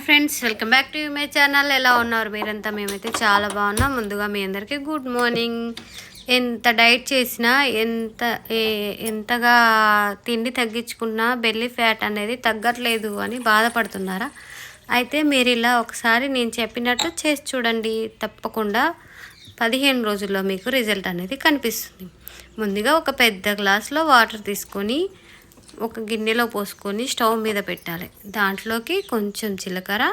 Hi friends welcome back to my channel. ఎలా ఉన్నారు మీరంతా? మేమైతే చాలా బాగున్నాం. ముందుగా మీ అందరికీ గుడ్ మార్నింగ్. ఎంత డైట్ చేసినా ఎంత ఎంతగా తిండి తగ్గించుకున్నా బెల్లి ఫ్యాట్ అనేది తగ్గట్లేదు అని బాధపడుతున్నారా? అయితే మీరు ఇలా ఒకసారి నేను చెప్పినట్టు చేసి చూడండి. తప్పకుండా పదిహేను రోజుల్లో మీకు రిజల్ట్ అనేది కనిపిస్తుంది. ముందుగా ఒక పెద్ద గ్లాస్లో వాటర్ తీసుకొని ఒక గిన్నెలో పోసుకొని స్టవ్ మీద పెట్టాలి. దాంట్లోకి కొంచెం జీలకర్ర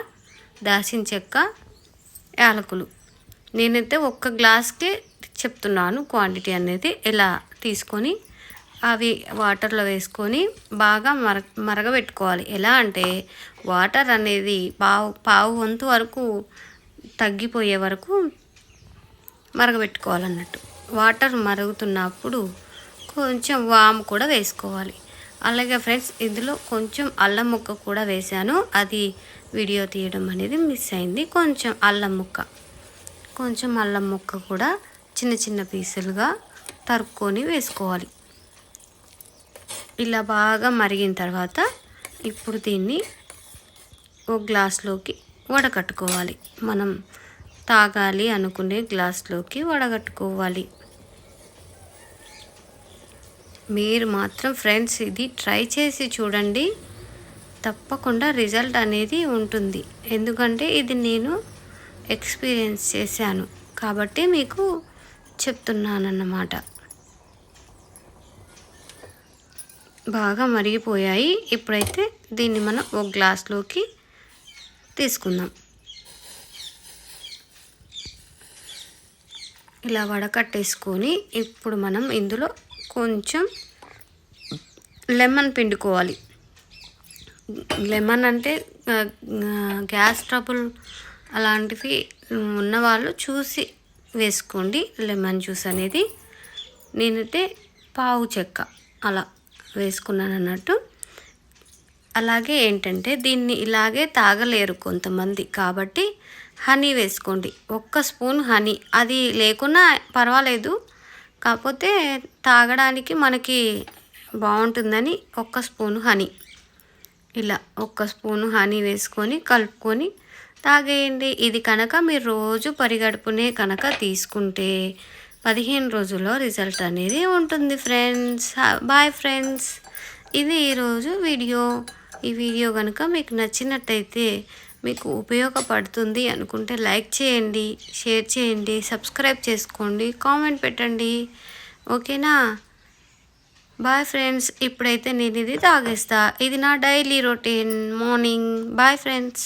దాసిన చెక్క యాలకులు. నేనైతే ఒక్క గ్లాస్కి చెప్తున్నాను క్వాంటిటీ అనేది ఎలా తీసుకొని అవి వాటర్లో వేసుకొని బాగా మర మరగబెట్టుకోవాలి. ఎలా అంటే వాటర్ అనేది పావు పావు వంతు వరకు తగ్గిపోయే వరకు మరగబెట్టుకోవాలన్నట్టు. వాటర్ మరుగుతున్నప్పుడు కొంచెం వాము కూడా వేసుకోవాలి. అలాగే ఫ్రెండ్స్ ఇందులో కొంచెం అల్లం ముక్క కూడా వేశాను. అది వీడియో తీయడం అనేది మిస్ అయింది. కొంచెం అల్లం ముక్క కొంచెం అల్లం ముక్క కూడా చిన్న చిన్న పీసులుగా తరుక్కొని వేసుకోవాలి. ఇలా బాగా మరిగిన తర్వాత ఇప్పుడు దీన్ని ఒక గ్లాస్లోకి వడకట్టుకోవాలి. మనం తాగాలి అనుకునే గ్లాస్లోకి వడగట్టుకోవాలి. మీరు మాత్రం ఫ్రెండ్స్ ఇది ట్రై చేసి చూడండి. తప్పకుండా రిజల్ట్ అనేది ఉంటుంది. ఎందుకంటే ఇది నేను ఎక్స్పీరియన్స్ చేశాను. కాబట్టి మీకు చెప్తున్నానన్నమాట. బాగా మరిగిపోయాయి. ఇప్పుడైతే దీన్ని మనం ఒక గ్లాస్లోకి తీసుకుందాం. ఇలా వడకట్టేసుకొని ఇప్పుడు మనం ఇందులో కొంచెం లెమన్ పిండుకోవాలి. లెమన్ అంటే గ్యాస్ ట్రబుల్ అలాంటివి ఉన్నవాళ్ళు చూసి వేసుకోండి. లెమన్ జ్యూస్ అనేది నేనైతే పావు చెక్క అలా వేసుకున్నాను అన్నట్టు. అలాగే ఏంటంటే దీన్ని ఇలాగే తాగలేరు కొంతమంది కాబట్టి హనీ వేసుకోండి. ఒక్క స్పూన్ హనీ. అది లేకున్నా పర్వాలేదు. కాకపోతే తాగడానికి మనకి బాగుంటుందని ఒక్క స్పూను హనీ. ఇలా ఒక్క స్పూను హనీ వేసుకొని కలుపుకొని తాగేయండి. ఇది కనుక మీరు రోజు పరిగడుపునే కనుక తీసుకుంటే పదిహేను రోజుల్లో రిజల్ట్ అనేది ఉంటుంది ఫ్రెండ్స్. Bye friends. ఇది ఈరోజు వీడియో. ఈ వీడియో కనుక మీకు నచ్చినట్టయితే మీకు ఉపయోగపడుతుంది అనుకుంటే లైక్ చేయండి షేర్ చేయండి సబ్స్క్రైబ్ చేసుకోండి కామెంట్ పెట్టండి. ఓకేనా? బాయ్ ఫ్రెండ్స్ ఇప్పుడైతే నేను ఇది తాగేస్తా. ఇది నా daily routine morning. Bye friends.